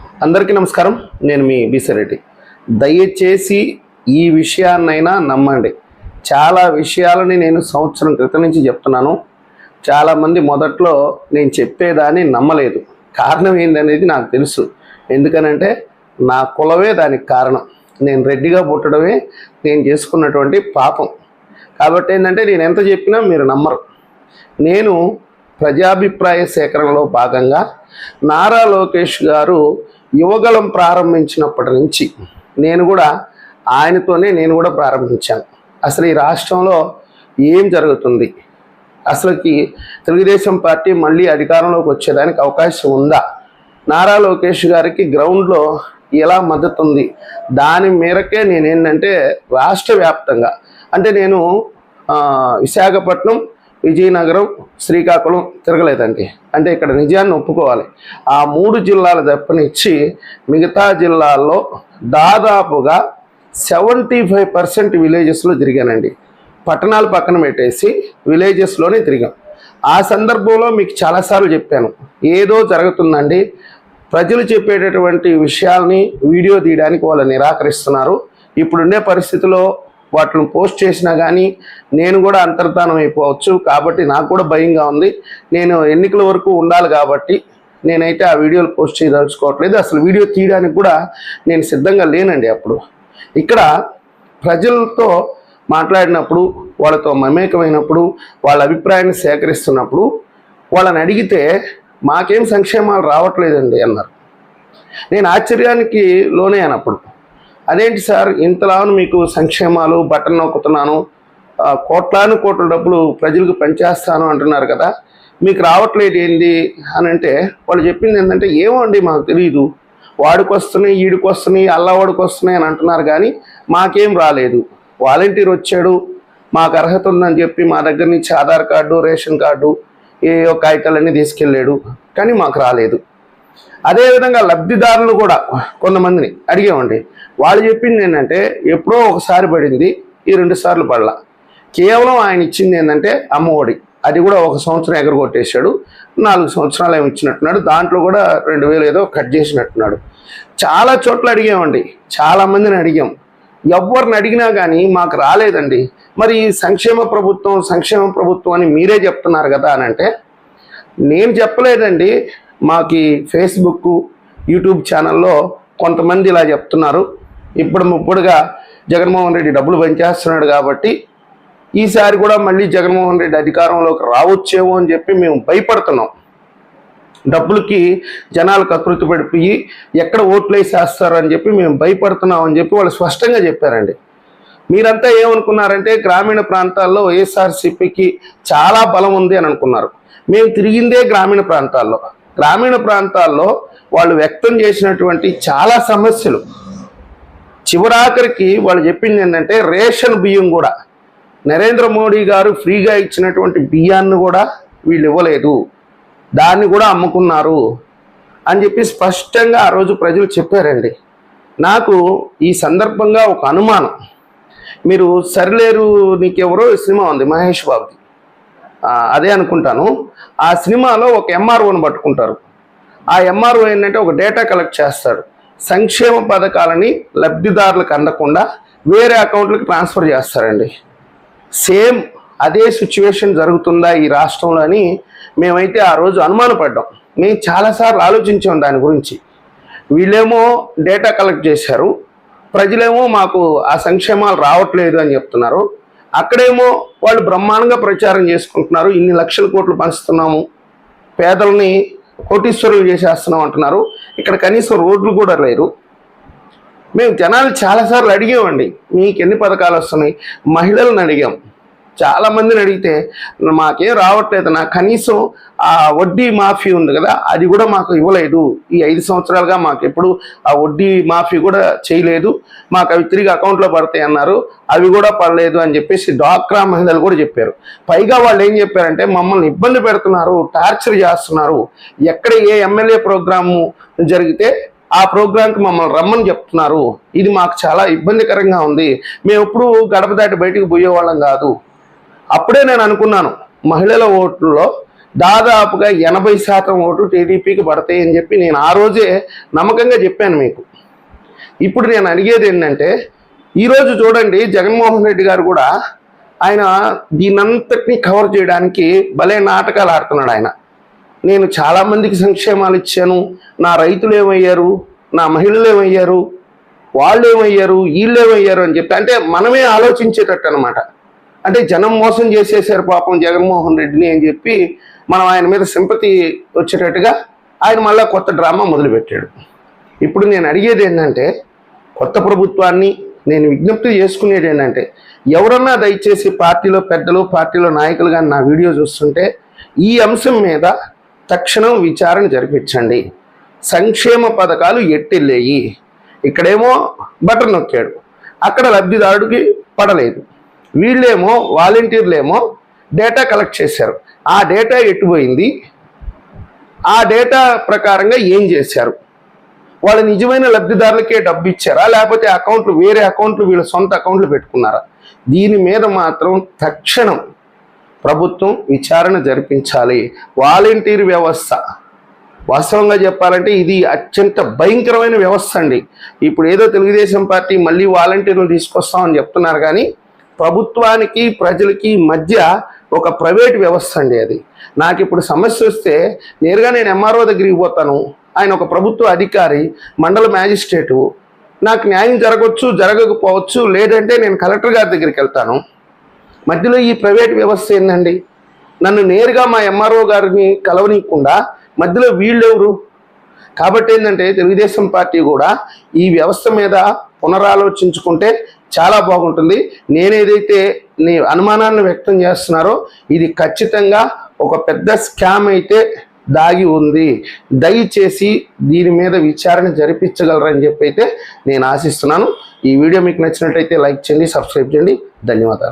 అందరికీ నమస్కారం. నేను మీ బీసరెడ్డి దయచేసి ఈ విషయాన్నైనా నమ్మండి. చాలా విషయాలని నేను సంవత్సరం క్రితం నుంచి చెప్తున్నాను. చాలామంది మొదట్లో నేను చెప్పేదాన్ని నమ్మలేదు. కారణం ఏందనేది నాకు తెలుసు. ఎందుకనంటే నా కులమే దానికి కారణం. నేను రెడ్డిగా పుట్టడమే నేను చేసుకున్నటువంటి పాపం. కాబట్టి ఏంటంటే నేను ఎంత చెప్పినా మీరు నమ్మరు. నేను ప్రజాభిప్రాయ సేకరణలో భాగంగా నారా లోకేష్ గారు యువగలం ప్రారంభించినప్పటి నుంచి నేను కూడా ఆయనతోనే నేను కూడా ప్రారంభించాను. అసలు ఈ రాష్ట్రంలో ఏం జరుగుతుంది? అసలుకి తెలుగుదేశం పార్టీ మళ్ళీ అధికారంలోకి వచ్చేదానికి అవకాశం ఉందా? నారా లోకేష్ గారికి గ్రౌండ్లో ఎలా మద్దతు ఉంది దాని మేరకే నేనేంటంటే రాష్ట్ర వ్యాప్తంగా అంటే నేను విశాఖపట్నం విజయనగరం శ్రీకాకుళం తిరగలేదండి. అంటే ఇక్కడ నిజాన్ని ఒప్పుకోవాలి. ఆ మూడు జిల్లాల తప్పనిచ్చి మిగతా జిల్లాల్లో దాదాపుగా సెవెంటీ ఫైవ్ పర్సెంట్ విలేజెస్లో తిరిగానండి. పట్టణాలు పక్కన పెట్టేసి విలేజెస్లోనే తిరిగాం. ఆ సందర్భంలో మీకు చాలాసార్లు చెప్పాను. ఏదో జరుగుతుందండి. ప్రజలు చెప్పేటటువంటి విషయాల్ని వీడియో తీయడానికి వాళ్ళు నిరాకరిస్తున్నారు. ఇప్పుడుండే పరిస్థితిలో వాటిని పోస్ట్ చేసినా కానీ నేను కూడా అంతర్ధానం అయిపోవచ్చు. కాబట్టి నాకు కూడా భయంగా ఉంది. నేను ఎన్నికల వరకు ఉండాలి కాబట్టి నేనైతే ఆ వీడియోలు పోస్ట్ చేయదలుచుకోవట్లేదు. అసలు వీడియో తీయడానికి కూడా నేను సిద్ధంగా లేనండి అప్పుడు. ఇక్కడ ప్రజలతో మాట్లాడినప్పుడు వాళ్ళతో మమేకమైనప్పుడు వాళ్ళ అభిప్రాయాన్ని సేకరిస్తున్నప్పుడు వాళ్ళని అడిగితే మాకేం సంక్షేమాలు రావట్లేదండి అన్నారు. నేను ఆశ్చర్యానికి లోనే అన్నప్పుడు అదేంటి సార్? ఇంతలాను మీకు సంక్షేమాలు బట్టలు నొక్కుతున్నాను కోట్లాను కోట్ల డబ్బులు ప్రజలకు పనిచేస్తాను అంటున్నారు కదా. మీకు రావట్లేదు ఏంది అని అంటే వాళ్ళు చెప్పింది ఏంటంటే ఏమో అండి మాకు తెలియదు వాడికి వస్తున్నాయి ఈడికి వస్తున్నాయి అల్లవాడికి వస్తున్నాయి అని అంటున్నారు కానీ మాకేం రాలేదు. వాలంటీర్ వచ్చాడు మాకు అర్హత ఉందని చెప్పి మా దగ్గర నుంచి ఆధార్ కార్డు రేషన్ కార్డు ఏ కాగితాలన్నీ తీసుకెళ్ళాడు. కానీ మాకు రాలేదు. అదేవిధంగా లబ్ధిదారులు కూడా కొంతమందిని అడిగామండి. వాళ్ళు చెప్పింది ఏంటంటే ఎప్పుడో ఒకసారి పడింది ఈ రెండు సార్లు పడలా. కేవలం ఆయన ఇచ్చింది ఏంటంటే అమ్మఒడి. అది కూడా ఒక సంవత్సరం ఎగరగొట్టేశాడు నాలుగు సంవత్సరాలు ఏమి ఇచ్చినట్టున్నాడు దాంట్లో కూడా రెండు వేలు ఏదో కట్ చేసినట్టున్నాడు. చాలా చోట్ల అడిగామండి. చాలా మందిని అడిగాం. ఎవరిని అడిగినా కానీ మాకు రాలేదండి. మరి సంక్షేమ ప్రభుత్వం సంక్షేమ ప్రభుత్వం అని మీరే చెప్తున్నారు కదా అని అంటే నేను చెప్పలేదండి. మాకు ఫేస్బుక్ యూట్యూబ్ ఛానల్లో కొంతమంది ఇలా చెప్తున్నారు. ఇప్పుడు ముప్పుడుగా జగన్మోహన్ రెడ్డి డబ్బులు పనిచేస్తున్నాడు కాబట్టి ఈసారి కూడా మళ్ళీ జగన్మోహన్ రెడ్డి అధికారంలోకి రావచ్చేమో అని చెప్పి మేము భయపడుతున్నాం. డబ్బులకి జనాలు కకృతి పడిపోయి ఎక్కడ ఓట్లు వేసేస్తారు అని చెప్పి మేము భయపడుతున్నాం అని చెప్పి వాళ్ళు స్పష్టంగా చెప్పారండి. మీరంతా ఏమనుకున్నారంటే గ్రామీణ ప్రాంతాల్లో వైఎస్ఆర్సీపీకి చాలా బలం ఉంది అని అనుకున్నారు. మేము తిరిగిందే గ్రామీణ ప్రాంతాల్లో. గ్రామీణ ప్రాంతాల్లో వాళ్ళు వ్యక్తం చేసినటువంటి చాలా సమస్యలు. చివరాఖరికి వాళ్ళు చెప్పింది ఏంటంటే రేషన్ బియ్యం కూడా. నరేంద్ర మోడీ గారు ఫ్రీగా ఇచ్చినటువంటి బియ్యాన్ని కూడా వీళ్ళు ఇవ్వలేదు. దాన్ని కూడా అమ్ముకున్నారు అని చెప్పి స్పష్టంగా ఆ రోజు ప్రజలు చెప్పారండి. నాకు ఈ సందర్భంగా ఒక అనుమానం. మీరు సరిలేరు నీకెవరో సినిమా ఉంది మహేష్ బాబుకి అదే అనుకుంటాను. ఆ సినిమాలో ఒక ఎంఆర్ఓని పట్టుకుంటారు. ఆ ఎంఆర్ఓ ఏంటంటే ఒక డేటా కలెక్ట్ చేస్తాడు సంక్షేమ పథకాలని లబ్ధిదారులకు అందకుండా వేరే అకౌంట్లకు ట్రాన్స్ఫర్ చేస్తారండి. సేమ్ అదే సిచ్యువేషన్ జరుగుతుందా ఈ రాష్ట్రంలో అని మేమైతే ఆ రోజు అనుమానపడ్డాం. మేము చాలాసార్లు ఆలోచించాం దాని గురించి. వీళ్ళేమో డేటా కలెక్ట్ చేశారు. ప్రజలేమో మాకు ఆ సంక్షేమాలు రావట్లేదు అని చెప్తున్నారు. అక్కడేమో వాళ్ళు బ్రహ్మాండంగా ప్రచారం చేసుకుంటున్నారు. ఇన్ని లక్షల కోట్లు పంచుతున్నాము. పేదల్ని కోటీశ్వరులు చేసేస్తున్నాం అంటున్నారు. ఇక్కడ కనీసం రోడ్లు కూడా లేరు. మేము జనాలు చాలాసార్లు అడిగామండి మీకు ఎన్ని పథకాలు వస్తున్నాయి? మహిళలను అడిగాం. చాలా మందిని అడిగితే మాకేం రావట్లేదు నాకు కనీసం ఆ వడ్డీ మాఫీ ఉంది కదా అది కూడా మాకు ఇవ్వలేదు. ఈ ఐదు సంవత్సరాలుగా మాకు ఎప్పుడు ఆ వడ్డీ మాఫీ కూడా చేయలేదు. మాకు అవి తిరిగి అకౌంట్లో పడతాయి అన్నారు. అవి కూడా పడలేదు అని చెప్పేసి డాక్రా మహిళలు కూడా చెప్పారు. పైగా వాళ్ళు ఏం చెప్పారంటే మమ్మల్ని ఇబ్బంది పెడుతున్నారు టార్చర్ చేస్తున్నారు. ఎక్కడ ఏ ఎమ్మెల్యే ప్రోగ్రాము జరిగితే ఆ ప్రోగ్రాంకి మమ్మల్ని రమ్మని చెప్తున్నారు. ఇది మాకు చాలా ఇబ్బందికరంగా ఉంది. మేము ఎప్పుడు గడప దాటి బయటికి పోయేవాళ్ళం కాదు. అప్పుడే నేను అనుకున్నాను మహిళల ఓట్లలో దాదాపుగా ఎనభై శాతం ఓటు టీడీపీకి పడతాయి అని చెప్పి నేను ఆ రోజే నమ్మకంగా చెప్పాను మీకు. ఇప్పుడు నేను అడిగేది ఏంటంటే ఈరోజు చూడండి జగన్మోహన్ రెడ్డి గారు కూడా ఆయన దీనంతటిని కవర్ చేయడానికి భలే నాటకాలు ఆడుతున్నాడు ఆయన. నేను చాలామందికి సంక్షేమాలు ఇచ్చాను నా రైతులు ఏమయ్యారు నా మహిళలు ఏమయ్యారు వాళ్ళు ఏమయ్యారు వీళ్ళు ఏమయ్యారు అని చెప్పి అంటే మనమే ఆలోచించేటట్టు అనమాట అంటే జనం మోసం చేసేసారు పాపం జగన్మోహన్ రెడ్డిని అని చెప్పి మనం ఆయన మీద సింపతి వచ్చేటట్టుగా ఆయన మళ్ళీ కొత్త డ్రామా మొదలుపెట్టాడు. ఇప్పుడు నేను అడిగేది ఏంటంటే కొత్త ప్రభుత్వాన్ని నేను విజ్ఞప్తి చేసుకునేది ఏంటంటే ఎవరన్నా దయచేసి పార్టీలో పెద్దలు పార్టీలో నాయకులు కానీ నా వీడియో చూస్తుంటే ఈ అంశం మీద తక్షణం విచారణ జరిపించండి. సంక్షేమ పథకాలు ఎట్టెళ్ళేయి ఇక్కడేమో బటన్ నొక్కాడు. అక్కడ లబ్ధిదారుడికి పడలేదు. వీళ్ళేమో వాలంటీర్లేమో డేటా కలెక్ట్ చేశారు. ఆ డేటా ఎట్టుపోయింది ఆ డేటా ప్రకారంగా ఏం చేశారు? వాళ్ళ నిజమైన లబ్ధిదారులకే డబ్బు ఇచ్చారా లేకపోతే అకౌంట్లు వేరే అకౌంట్లు వీళ్ళ సొంత అకౌంట్లు పెట్టుకున్నారా? దీని మీద మాత్రం తక్షణం ప్రభుత్వం విచారణ జరిపించాలి. వాలంటీర్ వ్యవస్థ. వాస్తవంగా చెప్పాలంటే ఇది అత్యంత భయంకరమైన వ్యవస్థ అండి. ఇప్పుడు ఏదో తెలుగుదేశం పార్టీ మళ్ళీ వాలంటీర్లు తీసుకొస్తామని చెప్తున్నారు కానీ ప్రభుత్వానికి ప్రజలకి మధ్య ఒక ప్రైవేట్ వ్యవస్థ అండి అది. నాకు ఇప్పుడు సమస్య వస్తే నేరుగా నేను ఎంఆర్ఓ దగ్గరికి పోతాను. ఆయన ఒక ప్రభుత్వ అధికారి మండల మ్యాజిస్ట్రేటు. నాకు న్యాయం జరగవచ్చు జరగకపోవచ్చు లేదంటే నేను కలెక్టర్ గారి దగ్గరికి వెళ్తాను. మధ్యలో ఈ ప్రైవేట్ వ్యవస్థ ఏంటండి నన్ను నేరుగా మా ఎంఆర్ఓ గారిని కలవనీయకుండా మధ్యలో వీళ్ళెవరు? కాబట్టి ఏంటంటే తెలుగుదేశం పార్టీ కూడా ఈ వ్యవస్థ మీద పునరాలోచించుకుంటే చాలా బాగుంటుంది. నేనేదైతే నీ అనుమానాన్ని వ్యక్తం చేస్తున్నారో ఇది ఖచ్చితంగా ఒక పెద్ద స్కామ్ అయితే దాగి ఉంది. దయచేసి దీని మీద విచారణ జరిపించగలరని చెప్పి అయితే నేను ఆశిస్తున్నాను. ఈ వీడియో మీకు నచ్చినట్టయితే లైక్ చేయండి సబ్స్క్రైబ్ చేయండి. ధన్యవాదాలు.